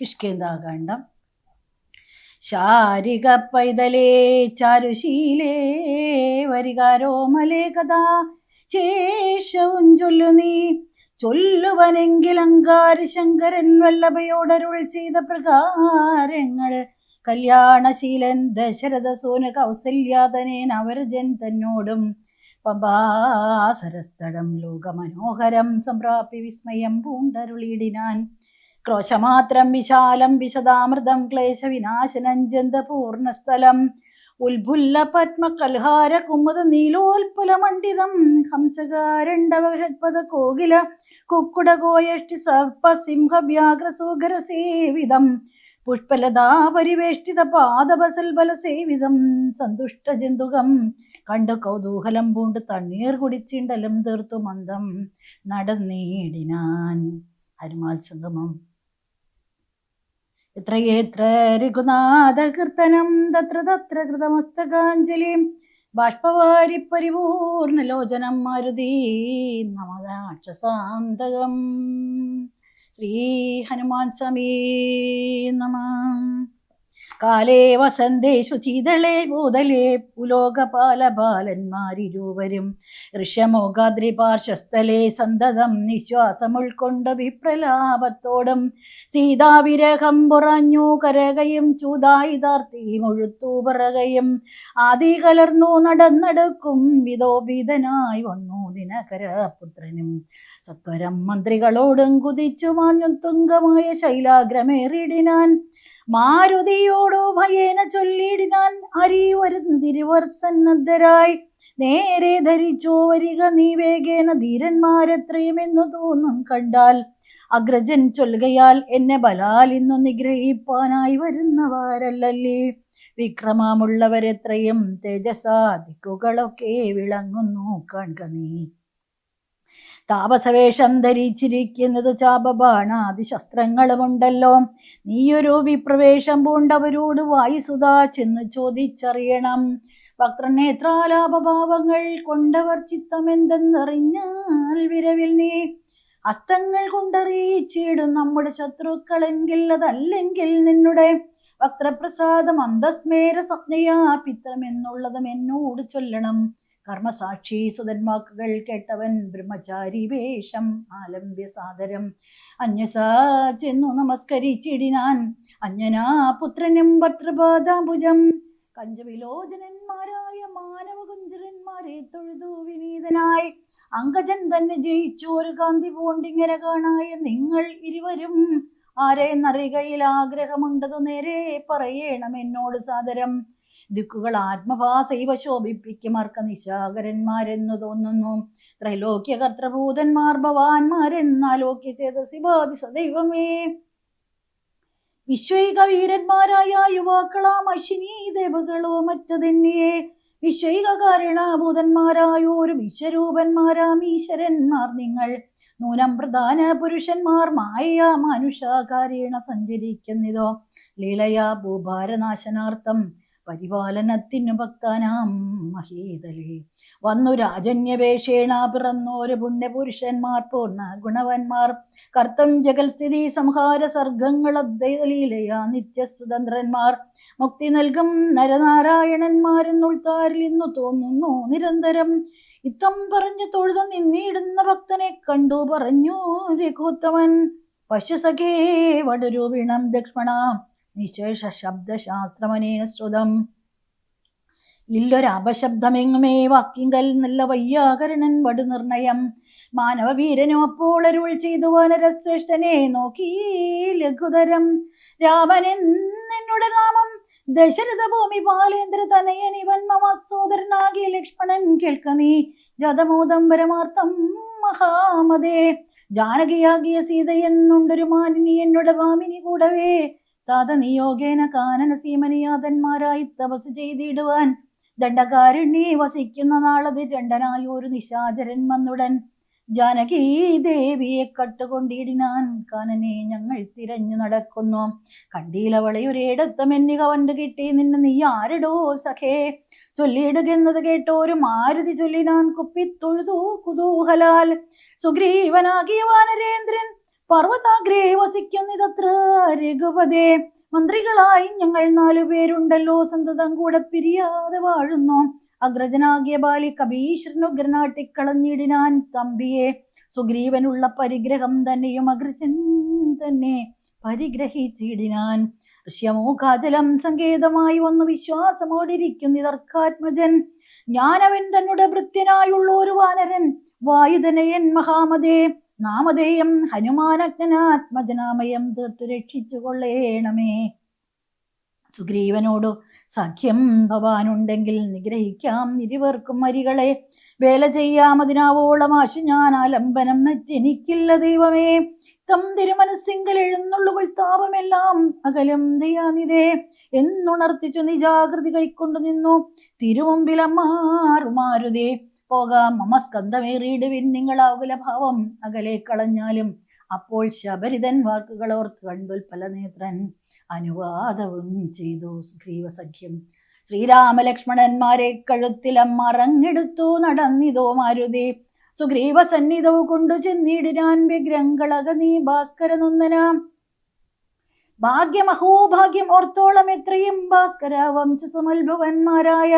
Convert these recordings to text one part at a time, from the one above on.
കിഷ്കിന്താകാന്ഡം ശാരിക പൈതലേ ചാരുശീലേ വരികാരോ മലേ കഥ ശേഷവും ചൊല്ലു നീ. ചൊല്ലുവനെങ്കിൽ അങ്കാരി ശങ്കരൻ വല്ലഭയോടരുൾ ചെയ്ത പ്രകാരങ്ങൾ. കല്യാണശീലൻ ദശരഥ സോന കൗസല്യാതനേൻ അവരജൻ തന്നോടും. പമ്പാസരസ്ഥടം ലോകമനോഹരം സംപ്രാപ്യ വിസ്മയം പൂണ്ടരുളിയിടിനാൻ. ക്രോശമാത്രം വിശാലം വിശദാമൃതം ക്ലേശവിനാശനം ജന്ത പൂർണസ്ഥലം ഉൽഭുല്ല പത്മ കൽഹാര കുമുദ നീലോൽപുല മണ്ഡിതം ഹംസകാരണ്ടവ ഷഡ്പദ കോകില കുക്കുട കോയഷ്ടി സർപ്പ സിംഹ വ്യാഘ്ര സൂകര സേവിതം പുഷ്പലതാ പരിവേഷ്ടിത പാദപസൽബല സേവിതം സന്തുഷ്ട ജന്തുകം കണ്ടു കൗതൂഹലം പൂണ്ട് തണ്ണീർ കുടിച്ചിണ്ടലും തീർത്തു മന്ദം നടന്നേടിനാൻ. ഹനുമാൽ സംഗമം എത്രയെത്ര രഘുനാഥ കീർത്തനം തത്ര തത്ര കൃതമസ്തകാഞ്ജലിം ബാഷ്പവാരി പരിപൂർണ ലോചനം മാരുതി നമദാക്ഷസാന്തകം ശ്രീ ഹനുമാൻ സമീ നമ. കാലേ വസന്തേ ചീതളേ ഭൂതലേ പുലോകപാല ബാലന്മാരിരുവരും ഋഷ്യമോകാദ്രി പാർശ്വസ്ഥലേ സന്തതം നിശ്വാസം ഉൾക്കൊണ്ട വിപ്രലാപത്തോടും. സീതാവിരഹം പുറഞ്ഞു കരകയും ചൂതായിതാർത്തി മുഴുത്തു പറകയും. ആദി കലർന്നു നടന്നെടുക്കും വിതോപിതനായി വന്നു ദിനകരപുത്രനും. സത്വരം മന്ത്രികളോടും കുതിച്ചു മാഞ്ഞു തുങ്കമായ ശൈലാഗ്രമേറിടിനാൻ. മാരുതിയോടു ഭയേന ചൊല്ലിടിനാൻ അരി വരുന്ന തിരുവർ സന്നദ്ധരായി നേരെ ധരിച്ചോ വരിക നീ വേഗേന ധീരന്മാരെത്രയുമെന്നു തോന്നും കണ്ടാൽ അഗ്രജൻ ചൊല്ലുകയാൽ എന്നെ ബലാൽ ഇന്നു നിഗ്രഹിപ്പാനായി വരുന്നവരല്ലല്ലേ. വിക്രമമുള്ളവരെത്രയും തേജസാദിക്കുകളൊക്കെ വിളങ്ങുന്നു കാൺക നീ താപസവേഷം ധരിച്ചിരിക്കുന്നത് ചാപബാണാദി ശസ്ത്രങ്ങളുമുണ്ടല്ലോ നീയൊരു വിപ്രവേശം പൂണ്ടവരോട് വായുസുത ചെന്ന് ചോദിച്ചറിയണം. വക്രനേത്രാലാപഭാവങ്ങൾ കൊണ്ടവർ ചിത്തമെന്തെന്നറിഞ്ഞാൽ വിരവിൽ നീ അസ്തങ്ങൾ കൊണ്ടറിയിച്ചിടും നമ്മുടെ ശത്രുക്കളെങ്കിൽ അതല്ലെങ്കിൽ നിന്നുടെ വക്രപ്രസാദം അന്തസ്മേര സ്വപ്നയാ പിത്രമെന്നുള്ളതും എന്നോട് ചൊല്ലണം. കർമ്മസാക്ഷി സുതന്മാക്കുകൾ കേട്ടവൻ ബ്രഹ്മചാരി വേഷം ആലംബ്യ സാദരം. അന്യസാ ചെന്നു നമസ്കരിച്ചിടിനാൻ. അഞ്ജനാ പുത്രനും ഭർത്തൃപാദാഭുജം കഞ്ചവിലോചനന്മാരായ മാനവകുഞ്ചരന്മാരെ തൊഴുതു വിനീതനായി. അങ്കജൻ തന്നെ ജയിച്ചു ഒരു കാന്തി പോണ്ടിങ്ങനെ കാണായ നിങ്ങൾ ഇരുവരും. ആരെന്നറികയിൽ ആഗ്രഹമുണ്ടതു നേരെ പറയണം എന്നോട് സാദരം. ദിക്കുകൾ ആത്മഭാസൈവ ശോഭിപ്പിക്കുമാർക്ക നിശാകരന്മാരെന്നു തോന്നുന്നു. ത്രൈലോക്യ കർത്തഭൂതന്മാർ ഭവാന്മാരെന്നാലോക്യ ചേതസി ബാധി സദൈവമേ വിശ്വൈക വീരന്മാരായ യുവാക്കളാം അശ്വിനി ദേവകളോ മറ്റതെന്നെ. വിശ്വൈക കാരണഭൂതന്മാരായോരു വിശ്വരൂപന്മാരാം ഈശ്വരന്മാർ നിങ്ങൾ. നൂനം പ്രധാന പുരുഷന്മാർ മായ മനുഷാകാരേണ സഞ്ചരിക്കുന്നിതോ. ലീലയാ ഭൂഭാരനാശനാർത്ഥം പരിപാലനത്തിനു ഭക്താനാം മഹീതലേ. വന്നു രാജന്യപേക്ഷേണ പിറന്നോര് പുണ്യപുരുഷന്മാർ പൂർണ ഗുണവന്മാർ. കർത്തം ജഗൽസ്ഥിതി സംഹാര സർഗങ്ങൾ അദ്വൈതലീലയാ നിത്യസ്വതന്ത്രന്മാർ. മുക്തി നൽകും നരനാരായണന്മാരെന്നുൾത്താരിൽ ഇന്നു തോന്നുന്നു നിരന്തരം. ഇത്തം പറഞ്ഞു തൊഴുത നിന്നിടുന്ന ഭക്തനെ കണ്ടു പറഞ്ഞു രഘുത്തമൻ. പശുസഖേ വടരൂപിണം ലക്ഷ്മണ നിശേഷ ശബ്ദശാസ്ത്രമനേന ശ്രുതം. ഇല്ലൊരപശബ്ദമെങ്ങുമേ വാക്കിങ്കൽ നല്ല വയ്യാകരണൻ വടു നിർണയം മാനവവീരനും അപ്പോൾ അരുൾ ചെയ്തു വനരശ്രേഷ്ഠനെ നോക്കി ലഘുതരം. രാമനെന്നുടെ നാമം ദശരഥ ഭൂമി പാലേന്ദ്ര തനയൻ ഇവൻ മമ സോദരനാകിയ ലക്ഷ്മണൻ കേൾക്ക നീ ജതമോദം പരമാർത്ഥം മഹാമതേ. ജാനകിയാകിയ സീതയെന്നുണ്ടൊരു മാലിനി എന്നോട് വാമിനി കൂടവേ. താത നിയോഗേന കാനന സീമനിയാതന്മാരായി തപസ് ചെയ്തിടുവാൻ. ദണ്ഡകാരുണ്യെ വസിക്കുന്ന നാളത് രണ്ടനായ ഒരു നിശാചരൻ വന്നുടൻ. ജാനകീ ദേവിയെ കട്ടുകൊണ്ടിടിനാൻ കാനനെ ഞങ്ങൾ തിരഞ്ഞു നടക്കുന്നു. കണ്ടീലവളെ ഒരിടത്തും എന്നിക കണ്ടു കിട്ടി നിന്നെ നീ ആരടോ സഖേ? ചൊല്ലിയിടുകെന്നത് കേട്ടോരു മാരുതി ചൊല്ലിനാൻ കുപ്പിത്തൊഴുതു കുതൂഹലാൽ. സുഗ്രീവനാകിയ വാനരേന്ദ്രൻ പർവതാഗ്രേ വസിക്കുന്നിതത്ര രഘുപതേ. മന്ത്രികളായി ഞങ്ങൾ നാലു പേരുണ്ടല്ലോ. സന്തതം കൂടെ പിരിയാതെ വാഴുന്നു. അഗ്രജനാകിയ ബാലി കബീശ്വരനുഗ്രനാട്ടിക്കളഞ്ഞിടിനാൻ തമ്പിയെ. സുഗ്രീവനുള്ള പരിഗ്രഹം തന്നെയും അഗ്രജൻ തന്നെ പരിഗ്രഹിച്ചിടിനാൻ. ഋഷ്യമോഖാചലം സങ്കേതമായി വന്നു വിശ്വാസമോടിരിക്കുന്നിതർക്കാത്മജൻ ഞാനവൻ തന്നെ ഭൃത്യനായുള്ള ഒരു വാനരൻ. വായുധനയൻ മഹാമതേ. നാമധേയം ഹനുമാനജ്ഞനാത്മജനാമയം തീർത്തു രക്ഷിച്ചു കൊള്ളേണമേ. സുഗ്രീവനോടു സഖ്യം ഭവാനുണ്ടെങ്കിൽ നിഗ്രഹിക്കാം ഇരുവർക്കും അരികളെ. വേല ചെയ്യാമതിനാവോളം ആശു ഞാൻ ആലംബനം മറ്റെനിക്കില്ല ദൈവമേ. തം തിരുമനസ്സിങ്കൽ എഴുന്നള്ളുകൾ താപമെല്ലാം അകലം ദയാനിതേ എന്നുണർത്തിച്ചു നിജാകൃതി കൈക്കൊണ്ടു നിന്നു. തിരുമുമ്പിലമ്മാറുമാരുതേ പോകാം. മമ സ്കന്ധമേറിയിടുവിൻ നിങ്ങളാകുല ഭാവം. അകലെ കളഞ്ഞാലും അപ്പോൾ ശബരിതൻ ഓർത്ത് പലനേത്രൻ നേത്രൻ അനുവാദവും ചെയ്തു സുഗ്രീവ സഖ്യം ശ്രീരാമലക്ഷ്മണന്മാരെ കഴുത്തിലം മറങ്ങെടുത്തു നടന്നിതോ മാരുതി. സുഗ്രീവ സന്നിധവ് കൊണ്ടു ചെന്നിടിനാൻ വ്യഗ്രങ്ങളക നീ ഭാസ്കര നന്ദനാം ഭാഗ്യമഹോഭാഗ്യം ഓർത്തോളം എത്രയും ഭാസ്കര വംശസമത്ഭവന്മാരായ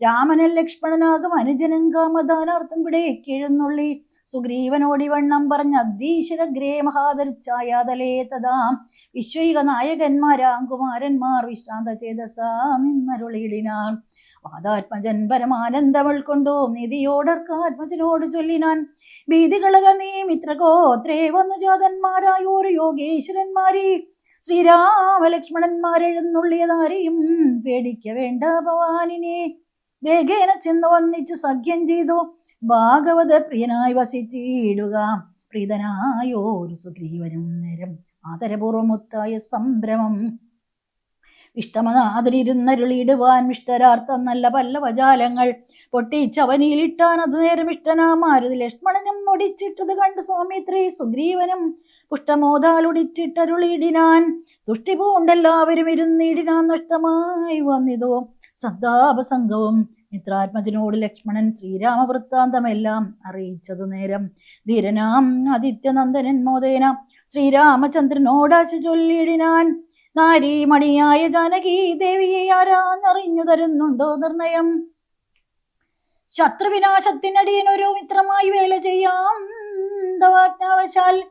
രാമനൻ ലക്ഷ്മണനാകും അനുജനം കാമദാനാർത്ഥം ഇവിടെ സുഗ്രീവനോടി സുഗ്രീവനോടിവണ്ണം പറഞ്ഞ അദ്രീശ്വരഗ്രേ മഹാദർച്ചായാതലേ തഥാ. വിശ്വൈക നായകന്മാരാം കുമാരന്മാർ വിശ്രാന്ത ചേതസാമിന്നരുളിയിടിനാൻ വാദാത്മജൻ പരമാനന്ദമൾ കൊണ്ടു നിധിയോടർക്കാത്മജനോട് ചൊല്ലിനാൻ. ഭീതികളക നീ മിത്രഗോത്രേ വന്നു ജാതന്മാരായോരു യോഗേശ്വരന്മാരെ. ശ്രീരാമലക്ഷ്മണന്മാരെഴുന്നുള്ളിയതാരെയും പേടിക്ക വേണ്ട ഭവാനിനെ. വേഗേന ചെന്ന് വന്നിച്ചു സഖ്യം ചെയ്തു. ഭാഗവത പ്രിയനായി വസിച്ചിടുക. പ്രീതനായോരു സുഗ്രീവനും നേരം. ആദരപൂർവമൊത്തായ സംഭ്രമം. ഇഷ്ടമനാദരിരുന്നരുളിയിടുവാൻ ഇഷ്ടരാർത്ഥം നല്ല പല്ലവജാലങ്ങൾ പൊട്ടിച്ചവനിയിലിട്ടാൻ അത് നേരം ഇഷ്ടനാമാരുത്. ലക്ഷ്മണനും ഒടിച്ചിട്ടത് കണ്ട് സൗമിത്രി സുഗ്രീവനും പുഷ്ടമോതാലുടിച്ചിട്ടരുളിയിടിനാൻ തുഷ്ടിപൂണ്ടെല്ലാവരും ഇരുന്നിടിനാൻ നഷ്ടമായി വന്നിതോ. സദ്ദാപസംഗവും മിത്രാത്മജനോട് ലക്ഷ്മണൻ ശ്രീരാമവൃത്താന്തമെല്ലാം അറിയിച്ചതു നേരം ധീരനാം ആദിത്യനന്ദനൻ മോദേന ശ്രീരാമചന്ദ്രനോടാശ ചൊല്ലിയിടിനാൻ. നാരീമണിയായ ജാനകി ദേവിയെ ആരാന്നറിഞ്ഞു തരുന്നുണ്ടോ നിർണയം? ശത്രുവിനാശത്തിനടിയനൊരു മിത്രമായി വേല ചെയ്യാം. ദവാജ്ഞാവശാൽ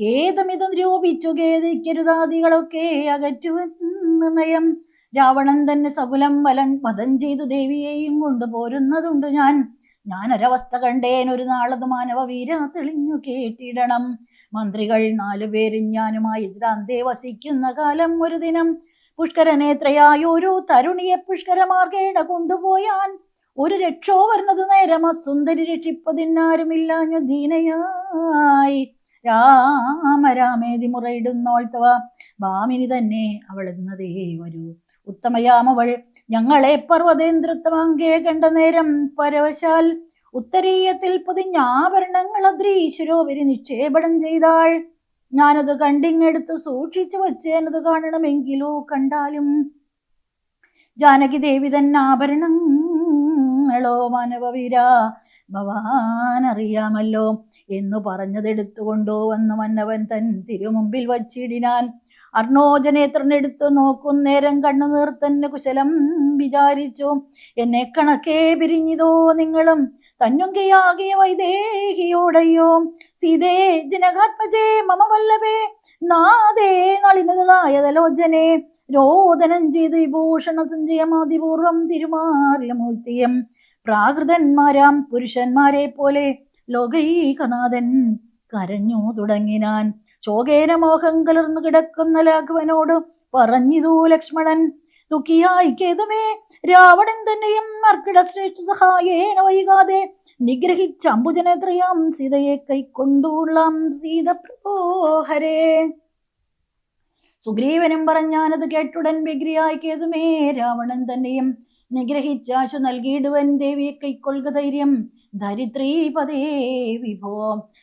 ഏതമിതം രൂപിച്ചു ഖേദിക്കരുതാദികളൊക്കെ അകറ്റുവെന്ന് നിർണയം. രാവണൻ തന്നെ സകുലം വലൻ വധം ചെയ്തു ദേവിയെയും കൊണ്ടുപോരുന്നതുണ്ട് ഞാൻ ഞാൻ. ഞാനൊരവസ്ഥ കണ്ടേൻ ഒരു നാളത് മാനവ വീര തെളിഞ്ഞു കേട്ടിടണം. മന്ത്രികൾ നാലുപേരും ഞാനുമായി ജ്രാന്തേ വസിക്കുന്ന കാലം ഒരു ദിനം. പുഷ്കരനേത്രയായ ഒരു തരുണിയെ പുഷ്കരമാർഗേട കൊണ്ടുപോയാൻ. ഒരു രക്ഷോ വരുന്നത് നേരം സുന്ദരി രക്ഷിപ്പതിനാരുമില്ലാഞ്ഞു ദീനയായി. രാമരാമേതി മുറയിടുന്നോൾത്തവ. ഭാമിനി തന്നെ അവളെന്നതേ വരൂ. ഉത്തമയാമവൾ. ഞങ്ങളെ പർവതേന്ദ്രത്വമങ്കേ കണ്ട നേരം പരവശാൽ ഉത്തരീയത്തിൽ പൊതിഞ്ഞ ആഭരണങ്ങൾ അദ്രീശ്വരോപരി നിക്ഷേപണം ചെയ്താൾ. ഞാനത് കണ്ടിങ്ങെടുത്ത് സൂക്ഷിച്ചു വച്ചേനത് കാണണമെങ്കിലോ കണ്ടാലും. ജാനകി ദേവി തന്നെ ആഭരണങ്ങളോ മാനവവീര ഭവാൻ അറിയാമല്ലോ എന്നു പറഞ്ഞതെടുത്തുകൊണ്ടോ വന്ന് മന്നവൻ തൻ തിരുമുമ്പിൽ വച്ചിടിനാൻ. അർണോജനേത്രനെടുത്തു നോക്കുന്നേരം കണ്ണുനീർ തന്നെ കുശലം വിചാരിച്ചു. എന്നെ കണക്കേ പിരിഞ്ഞിതോ നിങ്ങളും? തന്നുങ്കയാകിയ വൈദേഹിയോടയോ? സീതേ ജനകാത്മജേ മമ വല്ലഭേ നാദേ നളിനതായതലോചനെ രോദനം ചെയ്തു വിഭൂഷണ സഞ്ചയമാതിപൂർവം തിരുമാറിലമൂർത്തിയം. പ്രാകൃതന്മാരാം പുരുഷന്മാരെ പോലെ ലോകൈകനാഥൻ കരഞ്ഞു തുടങ്ങിനാൻ. ശോകേന മോഹം കലർന്നു കിടക്കുന്ന ലാഘവനോട് പറഞ്ഞിതു ലക്ഷ്മണൻ ദുഃഖിയായി കേതുമേ രാവണൻ തന്നെയും അർക്കിട ശ്രേഷ്ഠ സഹായേന വൈകാതെ നിഗ്രഹിച്ച അംബുജനത്രയാം സീതയെ കൈക്കൊണ്ടുള്ളാം സീത പ്രോഹരേ സുഗ്രീവനും പറഞ്ഞാനത് കേട്ടുടൻ വിഗ്രിയായി കേതുമേ രാവണൻ തന്നെയും നിഗ്രഹിച്ചാശു നൽകിയിടുവൻ ദേവിയെ കൈക്കൊള്ളുക ധൈര്യം. ധരിത്രീപതേ വിഭോ.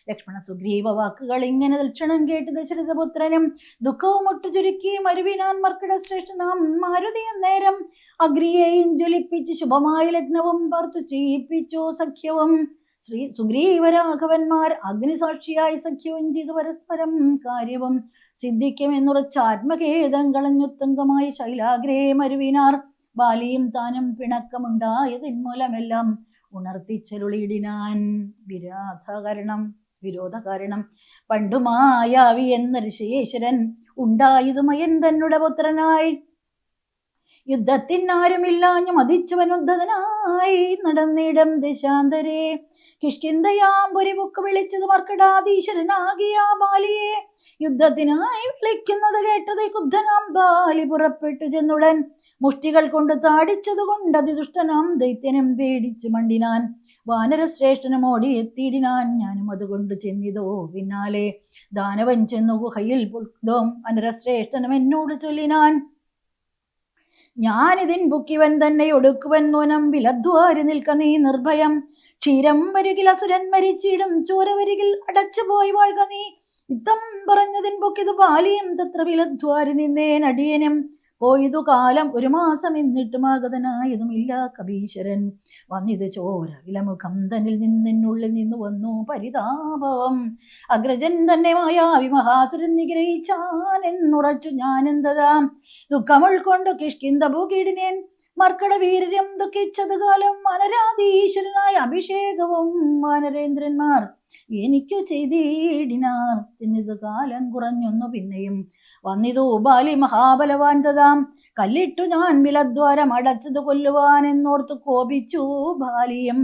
ലക്ഷ്മണ സുഗ്രീവ വാക്കുകൾ ഇങ്ങനെ ലക്ഷണം കേട്ട് ദശരഥപുത്രനും ദുഃഖവും ഒട്ടു ചുരുക്കി മരുവിനാൻ മർക്കിട ശ്രേഷ്ഠനാം മാരുതി നേരം അഗ്രിയെയും ജ്വലിപ്പിച്ച് ശുഭമായ ലഗ്നവും പാർത്തു ചെയ്യിപ്പിച്ചു സഖ്യവും. ശ്രീ സുഗ്രീവരാഘവന്മാർ അഗ്നിസാക്ഷിയായി സഖ്യവും ചെയ്തു പരസ്പരം കാര്യവും. സിദ്ധിക്കുമെന്നുറച്ച ആത്മഖേദം കളഞ്ഞുത്തങ്കമായി ശൈലാഗ്രേ മരുവിനാർ. ബാലിയും താനും പിണക്കമുണ്ടായതിന്മൂലമെല്ലാം ഉണർത്തിച്ചരുളിയിടിനാൻ വിരാധകരണം വിരോധ കാരണം പണ്ടു മായാവി എന്നൊരു ശേശ്വരൻ ഉണ്ടായതുമയൻ തന്നുടെ പുത്രനായി. യുദ്ധത്തിനാരുമില്ലാഞ്ഞു മതിച്ചവൻ ഉദ്ധതനായി. നടന്നിടം ദശാന്തരെ കിഷ്കിന്തയാമ്പൊരി ബുക്ക് വിളിച്ചത് മർക്കടാധീശ്വരനാകിയ ബാലിയെ. യുദ്ധത്തിനായി വിളിക്കുന്നത് കേട്ടത് കുദ്ധനാം ബാലി പുറപ്പെട്ടു ചെന്നുടൻ. മുഷ്ടികൾ കൊണ്ട് താടിച്ചത് കൊണ്ട് അതിദുഷ്ടനാം ദൈത്യനും പേടിച്ചു മണ്ടിനാൻ വാനരശ്രേഷ്ഠനും ഓടി എത്തിയിടിനാൻ. ഞാനും അതുകൊണ്ട് ചെന്നിതോ? പിന്നാലെ ദാനവൻ ചെന്നു ഗുഹയിൽ പുൽതോം? അനരശ്രേഷ്ഠനും എന്നോട് ചൊല്ലിനാൻ. ഞാനിതിൻ ബുക്കിവൻ തന്നെ ഒടുക്കുവൻ നോനം വിലദ്വാരി നിൽക്ക നീ നിർഭയം. ക്ഷീരം വരുകിൽ അസുരൻ മരിച്ചിടും. ചോര വരികിൽ അടച്ചുപോയി വാഴ്ക നീ. ഇത്തം പറഞ്ഞതിൻ ബുക്കിത് ബാലിയും തത്ര വിലദ്വാരി നിന്നേൻ അടിയനും. പോയതു കാലം ഒരു മാസം എന്നിട്ടും ആഗതനായതുമില്ല കബീശ്വരൻ വന്നിത് ചോര വിലമുഖം തന്നിൽ നിന്നെന്നുള്ളിൽ നിന്ന് വന്നു പരിതാപം. അഗ്രജൻ തന്നെ മായാവി മഹാസുരൻ നിഗ്രഹിച്ചാൻ എന്നുറച്ചു ഞാനെന്തതാം? ദുഃഖമുൾക്കൊണ്ടു കിഷ്കിന്ത ഭൂകീടിനേൻ മർക്കട വീര്യം ദുഃഖിച്ചതുകാലം വനരാധീശ്വരനായ അഭിഷേകവും വാനരേന്ദ്രന്മാർ എനിക്കു ചെയ്തിടിനാർ. തിന്നിത് കാലം കുറഞ്ഞൊന്നു പിന്നെയും. വന്നിതു ബാലി മഹാബലവാൻ തതാം കല്ലിട്ടു ഞാൻ വിലദ്വാരം അടച്ചത് കൊല്ലുവാൻ എന്നോർത്ത് കോപിച്ചു ബാലിയം.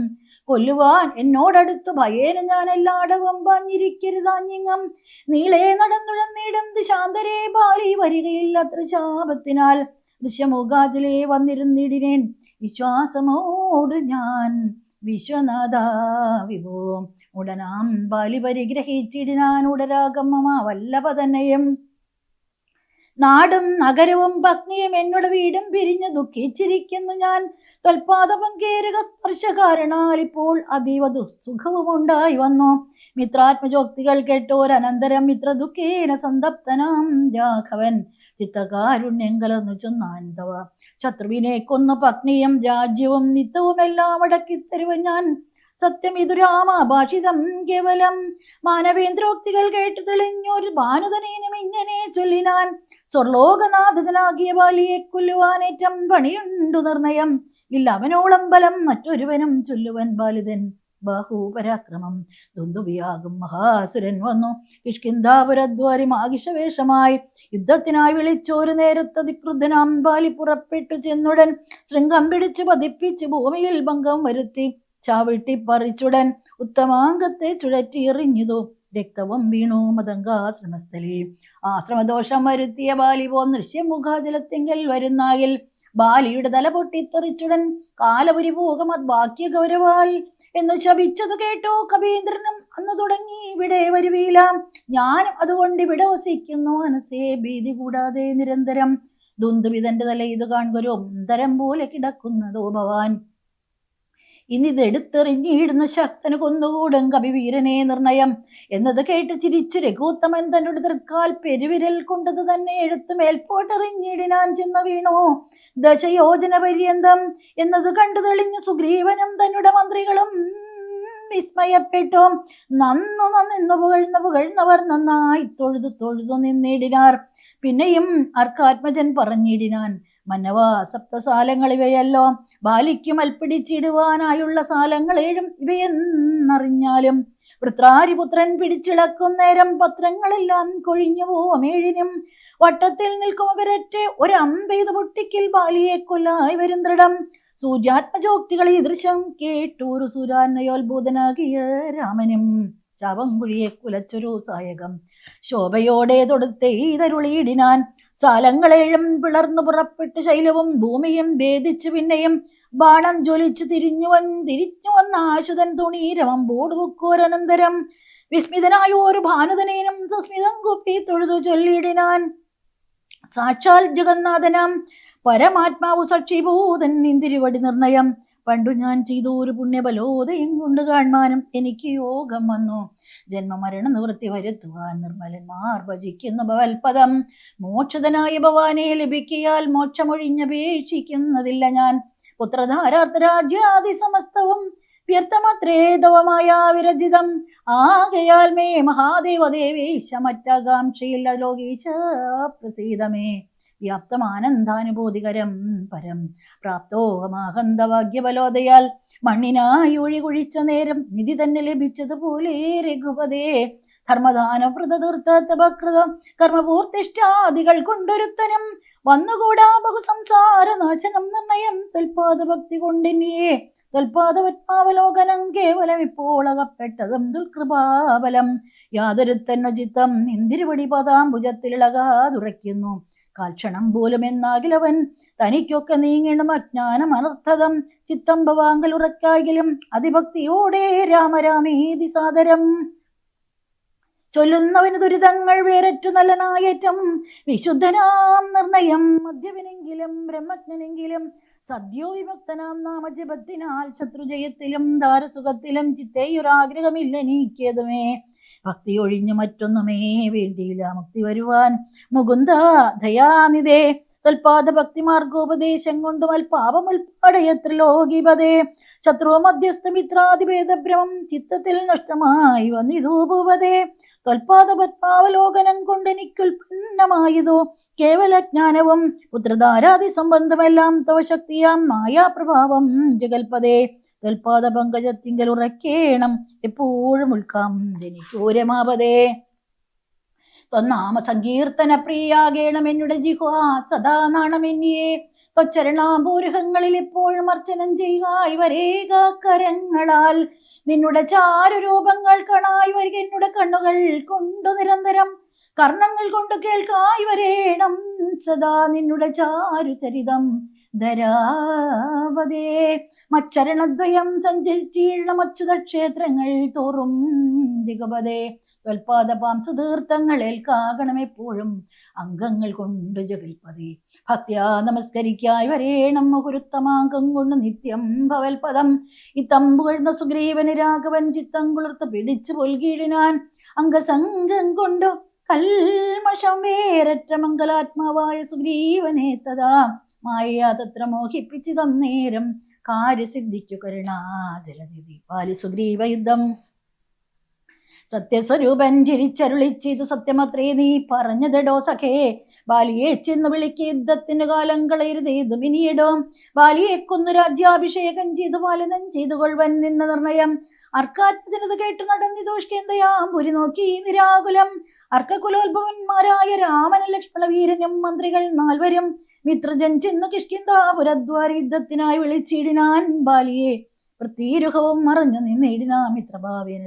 കൊല്ലുവാൻ എന്നോടടുത്ത് ഭയേന ഞാൻ എല്ലാടവും പാഞ്ഞിരിക്കരുതാഞ്ഞിങ്ങം നീളെ നടന്നുഴന്നിടം ശാന്തരേ ബാലി വരികയില്ല അത്ര ശാപത്തിനാൽ ദൃശ്യമുഖാതിലെ വന്നിരുന്നിടിനേൻ. വിശ്വാസമോട് ഞാൻ വിശ്വനാഥ വിഭോ. ഉടനാം ബാലി പരിഗ്രഹിച്ചിടിനാൻ ഉടരാഗമ്മമാ വല്ലഭ തന്നെയും നാടും നഗരവും പത്നിയും എന്നോട് വീടും പിരിഞ്ഞു ദുഃഖിച്ചിരിക്കുന്നു ഞാൻ. തൊൽപാദപം സ്പർശ സ്പർശകാരണാൽ ഇപ്പോൾ അതീവ ദുസ്സുഖവും ഉണ്ടായി വന്നു. മിത്രാത്മജോക്തികൾ കേട്ടോരനന്തരം മിത്ര ദുഃഖേന സന്തപ്തനാം രാഘവൻ. ചിത്തകാരുണ്യം ചെന്നാൻതവ ശത്രുവിനെ കൊന്ന പത്നിയും രാജ്യവും നിത്യവും എല്ലാം അടക്കി തരുവ ഞാൻ. സത്യം ഇതു രാമാഭാഷിതം കേവലം. മാനവേന്ദ്രോക്തികൾ കേട്ടു തെളിഞ്ഞൊരു ഭാനുതനേനും ഇങ്ങനെ ചൊല്ലിനാൻ. സ്വർലോകനാഥനാകിയ ബാലിയെ കൊല്ലുവാനേറ്റം പണിയുണ്ടു നിർണയം. ഇല്ല അവനോളം ബലം മറ്റൊരുവനും ചൊല്ലുവൻ ബാലിതൻ. ബാഹുപരാക്രമം ദുന്ദുവിയാകും മഹാസുരൻ വന്നു. കിഷ്കിന്താപുരദ്വാരി മാഗിഷവേഷമായി യുദ്ധത്തിനായി വിളിച്ചോരു നേരത്തെ അതിക്രുദ്ധനാം ബാലി പുറപ്പെട്ടു ചെന്നുടൻ ശൃംഗം പിടിച്ചു പതിപ്പിച്ച് ഭൂമിയിൽ ഭംഗം വരുത്തി ചാവിട്ടി പറിച്ചുടൻ ഉത്തമാംഗത്തെ ചുഴറ്റി എറിഞ്ഞതു. രക്തവും വീണു മതങ്കാശ്രമസ്ഥലേ ആശ്രമദോഷം വരുത്തിയ ബാലി പോ നൃശ്യമുഖാജലത്തിങ്കൽ വരുന്നാകിൽ ബാലിയുടെ തല പൊട്ടിത്തെറിച്ചുടൻ കാലപുരി പോകമത് ബാക്യ ഗൗരവാൽ എന്നു ശപിച്ചതു കേട്ടോ കവീന്ദ്രനും അന്ന് തുടങ്ങി ഇവിടെ വരുവീലാം. ഞാനും അതുകൊണ്ട് ഇവിടെ വസിക്കുന്നു. മനസ്സേ ഭീതി കൂടാതെ നിരന്തരം. ദുന്ദുവിതന്റെ തല ഇത് കാണുകൊരു ഒന്തരം പോലെ കിടക്കുന്നതോ ഭവാൻ. ഇന്നിതെടുത്തെറിഞ്ഞിടുന്ന ശക്തന് കൊന്നുകൂടും കവിവീരനെ നിർണയം. എന്നത് കേട്ട് ചിരിച്ചു രഘൂത്തമൻ തന്നോട് തൃക്കാൽ പെരുവിരൽ കൊണ്ടത് തന്നെ എടുത്തു മേൽപോട്ടെറിഞ്ഞിടിനാൻ ചെന്ന് വീണു. ദശയോജന പര്യന്തം എന്നത് കണ്ടു തെളിഞ്ഞു സുഗ്രീവനും തന്നുടെ മന്ത്രികളും വിസ്മയപ്പെട്ടു. നന്നു നന്നു പുകഴ്ന്നു പുകഴ്ന്നവർ നന്നായി തൊഴുതു തൊഴുതു നിന്നിടിനാർ. പിന്നെയും അർക്കാത്മജൻ പറഞ്ഞിടിനാൻ. മന്നവ സപ്തസാലങ്ങൾ ഇവയല്ലോ ബാലിക്കും മൽപ്പിടിച്ചിടുവാനായുള്ള സാലങ്ങൾ ഏഴും ഇവയെന്നറിഞ്ഞാലും വൃത്രാരിപുത്രൻ പിടിച്ചിളക്കും നേരം പത്രങ്ങളെല്ലാം കൊഴിഞ്ഞു പോവമേഴിനും വട്ടത്തിൽ നിൽക്കും അവരറ്റെ ഒരമ്പെയ്ത് പൊട്ടിക്കിൽ ബാലിയെ കൊല്ലായി വരും ദൃഢം. സൂര്യാത്മജോക്തികൾ ഈ ദൃശ്യം കേട്ടൂരു സൂര്യാന്നയോത്ഭൂതനാകിയ രാമനും. ചാവങ്കുഴിയെ കുലച്ചൊരു സായകം. ശോഭയോടെ തൊടുത്തേ സാലങ്ങളേഴും പിളർന്നു പുറപ്പെട്ട് ശൈലവും ഭൂമിയും ഭേദിച്ചു പിന്നെയും ബാണം ജ്വലിച്ചു തിരിഞ്ഞുവൻ തിരിച്ചു വന്ന ആശുതൻ തുണീരവം ബോടുവെക്കോരനന്തരം വിസ്മിതനായ ഒരു ഭാനുതനേനും സസ്മിതം കുപ്പി തൊഴുതു ചൊല്ലിയിടിനാൻ. സാക്ഷാൽ ജഗന്നാഥനാം പരമാത്മാവു സാക്ഷിഭൂതൻ നിന്തിരുവടി നിർണയം. പണ്ടു ഞാൻ ചെയ്തു ഒരു പുണ്യബലോദയം കൊണ്ട് കാണാനും എനിക്ക് യോഗം വന്നു. ജന്മമരണ നിവൃത്തി വരുത്തുവാൻ നിർമ്മലന്മാർ ഭജിക്കുന്ന ഭവൽപദം മോക്ഷതനായ ഭവാനെ ലഭിക്കിയാൽ മോക്ഷമൊഴിഞ്ഞപേക്ഷിക്കുന്നതില്ല ഞാൻ. പുത്രധാരാർത്ഥ രാജ്യാദി സമസ്തവും വ്യർത്ഥമത്രേ തവമായ വിരചിതം. ആകയാൽ മേ മഹാദേവദേവേശ മറ്റാകാംക്ഷയില്ല ലോകീശ പ്രസീതമേ. വ്യാപ്തമാനന്ദാനുഭൂതികരം പരം പ്രാപ്തോഹമാഹന്തഭാഗ്യബലോദയാൽ മണ്ണിനായി ഒഴി കുഴിച്ച നേരം നിധി തന്നെ ലഭിച്ചതുപോലെ രഘുപതേ. ധർമ്മദാന വ്രതതീർത്ഥതപകൃതം കർമ്മപൂർത്തിഷ്ടാദികൾ കൊണ്ടൊരുത്തനും. വന്നുകൂടാ ബഹുസംസാര നാശനം നിർണയം. തൽപാദ ഭക്തി കൊണ്ടിനിയേ. തൽപാദ പത്മാവലോകനം കേവലം ഇപ്പോൾ അകപ്പെട്ടതും ദുൽകൃപാബലം. യാതൊരുത്തന്നു ചിത്തം ഇന്ദിരുപടി പദാംബുജത്തിലിളകാതുറയ്ക്കുന്നു കാൽക്ഷണം പോലും എന്നാകിലവൻ തനിക്കൊക്കെ നീങ്ങണം അജ്ഞാനം അനർത്ഥതം. ചിത്തം ഭവാങ്കൽ ഉറക്കാകിലും അതിഭക്തിയോടെ രാമരാമേതി സാദരം ചൊല്ലുന്നവന് ദുരിതങ്ങൾ വേററ്റു നല്ലനായറ്റം. വിശുദ്ധനാം നിർണയം മദ്യവിനെങ്കിലും ബ്രഹ്മജ്ഞനെങ്കിലും സദ്യോ വിഭക്തനാം നാമജപത്തിനാൽ ശത്രുജയത്തിലും ദാരസുഖത്തിലും ചിത്തേയൊരാഗ്രഹമില്ല നീക്കിയതുമേ. ഭക്തി ഒഴിഞ്ഞു മറ്റൊന്നുമേ വേണ്ടിയില്ല. മുക്തി വരുവാൻ മുകുന്ദ ദയാനിതേ തൽപാദ ഭക്തി മാർഗോപദേശം കൊണ്ട് മൽപാപം ഉൾപ്പെടെയത്ര ലോകിപതേ ശത്രു മധ്യസ്ഥ മിത്രാതിഭേദഭ്രമം ചിത്തത്തിൽ നഷ്ടമായി വന്നിതൂപതേ ത്വൽപാദ പത്മാവലോകനം കൊണ്ട് എനിക്കുൽപ്പന്നമായതോ കേവല ജ്ഞാനവും പുത്രധാരാദി സംബന്ധമെല്ലാം തവ ശക്തിയാം മായാപ്രഭാവം ജഗൽപതേ. ത്വൽപാദ പങ്കജത്തിങ്കൽ ഉറക്കേണം എപ്പോഴും ഉൾക്കാം. എനിക്കോരമാപതേ ത്വന്നാമ സങ്കീർത്തന പ്രിയാകേണം എന്നുടെ ജിഹ്വാ സദാ നാണമെന്നിയെ ത്വച്ചരണാപൂരഹങ്ങളിൽ എപ്പോഴും അർച്ചനം ചെയ്യുക വരേക കരങ്ങളാൽ നിന്നുടെ ചാരുരൂപങ്ങൾ കാണായി വരിക എന്നുടെ കണ്ണുകൾ കൊണ്ടു നിരന്തരം. കർണങ്ങൾ കൊണ്ട് കേൾക്കായി വരേണം സദാ നിന്നുടെ ചാരുചരിതം ധരാവതേ. മച്ചരണദ്വയം സഞ്ചരിച്ചീഴണം അച്യുത ക്ഷേത്രങ്ങൾ തോറും ദിഗപതേ. ത്വൽപാദപാം സുതീർത്ഥങ്ങളിൽ കാകണം എപ്പോഴും. അംഗങ്ങൾ കൊണ്ട് ജഗൽപതി ഭക്തിയാ നമസ്കരിക്കായി വരേണം മുഹുരുത്തമാകം കൊണ്ട് നിത്യം ഭവൽപദം. ഇത്തമ്പുകഴ്ന്ന സുഗ്രീവന് രാഘവൻ ചിത്തം കുളിർത്ത് പിടിച്ചു പൊൽകീഴിനാൻ അംഗസംഗം കൊണ്ടു കൽമഷം വേരറ്റ മംഗലാത്മാവായ സുഗ്രീവനെ തഥാ. മായ മോഹിപ്പിച്ചു തന്നേരം കാര്യസിദ്ധിക്കു കരുണാജലനിധി പാലി സുഗ്രീവ യുദ്ധം സത്യസ്വരൂപൻ ചിരിച്ചരുളിച്ചിതു സത്യമത്രേ നീ പറഞ്ഞതെടോ സഖേ. ബാലിയെ ചെന്ന് വിളിക്ക് യുദ്ധത്തിന് കാലം കളയരുതേതു മിനിയിടോ ബാലിയെ കൊന്നു രാജ്യാഭിഷേകം ചെയ്തു പാലനം ചെയ്തു കൊള്ളുവൻ നിന്ന നിർണയം. അർക്കാത്മജനത കേട്ടു നടന്നിതോഷ്കേന്തയാം പുരി നോക്കി നിരാകുലം. അർക്കകുലോത്ഭവന്മാരായ രാമന ലക്ഷ്മണ വീരനും മന്ത്രികൾ നാൽവരും മിത്രജൻ ചെന്നു കിഷ്കിന്താപുരദ്വാര യുദ്ധത്തിനായി വിളിച്ചിടിനാൻ ബാലിയെ. വൃത്തിരുഹവും മറഞ്ഞു നിന്നിടിനാ ഇത്ര ഭാവേന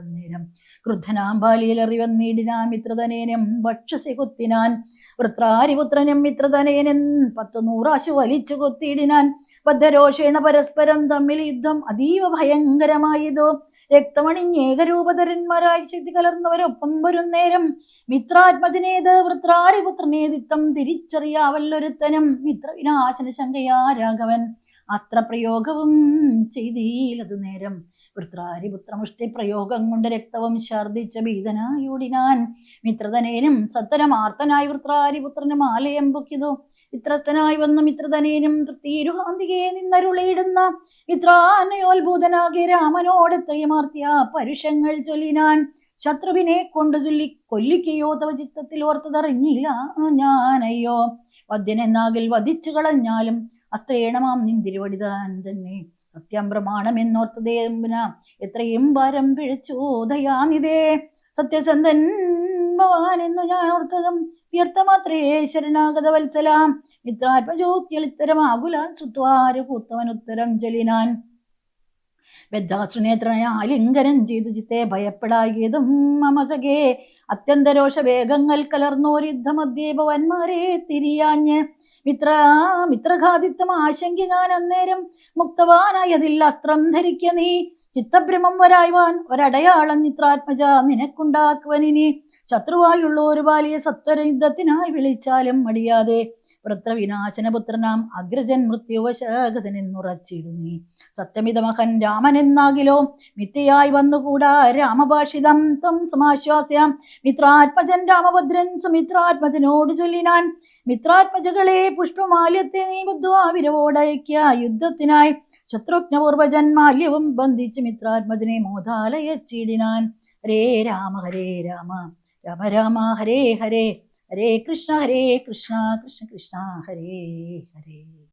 നേരം. ക്രുദ്ധനാം ബാലിയിൽ അറിവന്നീടിനാ മിത്രതനേനം ഭക്ഷസി കുത്തിനാൻ. വൃത്രാരിപുത്രനും മിത്രതനേനൻ പത്തു നൂറാശു വലിച്ചു കുത്തിയിടിനാൻ. ബദ്ധരോഷേണ പരസ്പരം തമ്മിൽ യുദ്ധം അതീവ ഭയങ്കരമായതോ. രക്തമണിഞ്ഞേകരൂപധരന്മാരായി ശക്തി കലർന്നവരൊപ്പം വരും നേരം. മിത്രാത്മജനേത് വൃത്രാരിപുത്രനേതിത്വം തിരിച്ചറിയാവല്ലൊരുത്തനും. മിത്രവിനാശന ശങ്കയാ രാഘവൻ അസ്ത്രപ്രയോഗവും ചെയ്തീലതു നേരം. വൃത്രാരിപുത്രമുഷ്ടി പ്രയോഗം കൊണ്ട് രക്തവും ഛർദിച്ച ഭീതനായോടിനാൻ മിത്രതനേനും സത്തരമാർത്തനായി വൃത്രാരിപുത്രനും ആലയം പൊക്കിതു മിത്രസ്ഥനായി വന്ന മിത്രതനേനും തീരുഹാന്തികെ നിന്നരുളയിടുന്ന മിത്രാനയോത്ഭൂതനാകെ രാമനോടെത്രയുമാർത്തിയ പരുഷങ്ങൾ ചൊല്ലിനാൻ ശത്രുവിനെ കൊണ്ടു ചൊല്ലി കൊല്ലിക്കയോ തവ ചിത്തത്തിൽ ഓർത്തതറിഞ്ഞില്ല ഞാനയ്യോ. വദ്യനെന്നാകിൽ വധിച്ചു കളഞ്ഞാലും അസ്ത്രേണമാം തന്നെ. സത്യം പ്രമാണം എന്നോർത്തതേമ്പുന എത്രയും ഭാരം പിഴച്ചു ദയാനിതേ സത്യസന്ധൻ ഭവാൻ എന്നു ഞാൻ ഓർത്തതും വ്യർത്ഥമാത്രേ ശരണാഗത വത്സലാം മിത്രാത്മജോക്യളിത്തരമാകുലാൻ ശ്രുത്വാര് കൂത്തവൻ ഉത്തരം ചലിനാൻ ബദ്ധാശ്രുനേത്രനെ ചെയ്തു ചിത്തെ ഭയപ്പെടാകിയതും മമസകേ അത്യന്തരോഷ വേഗങ്ങൾ കലർന്നോർ ഭവന്മാരെ തിരിയാഞ്ഞ് മിത്ര മിത്രഘാതിത്വം ആശങ്കി ഞാൻ അന്നേരം മുക്തവാനായതിൽ അസ്ത്രം ധരിക്ക നീ. ചിത്തഭ്രമം വരായ്വാൻ ഒരടയാളം നിത്രാത്മജ നിനക്കുണ്ടാക്കുവനിനി. ശത്രുവായുള്ള ഒരു ബാലിയെ സത്വര യുദ്ധത്തിനായി വിളിച്ചാലും മടിയാതെ. വൃത്രവിനാശനപുത്രനാം അഗ്രജൻ മൃത്യുവശാഗതനെന്നുറച്ചിടുന്നീ സത്യമിതമഹൻ രാമനെന്നാകിലോ മിഥ്യയായി വന്നുകൂടാ രാമഭാഷിതം. തം സമാശ്വാസ്യാം. മിത്രാത്മജൻ രാമഭദ്രൻ സുമിത്രാത്മജനോട് ചൊല്ലിനാൻ. മിത്രാത്മജകളെ പുഷ്പമാല്യത്തെ നീ ബുദ്ധ്വാ വിരവോടയക്ക യുദ്ധത്തിനായി ശത്രുഘ്നപൂർവജന്മാല്യവും ബന്ധിച്ച് മിത്രാത്മജനെ മോദാലയച്ചിടിനാൻ. ഹരേ രാമ ഹരേ രാമ. രാമ രാമ ഹരേ ഹരേ. ഹരേ കൃഷ്ണ ഹരേ കൃഷ്ണ കൃഷ്ണ കൃഷ്ണ ഹരേ ഹരേ.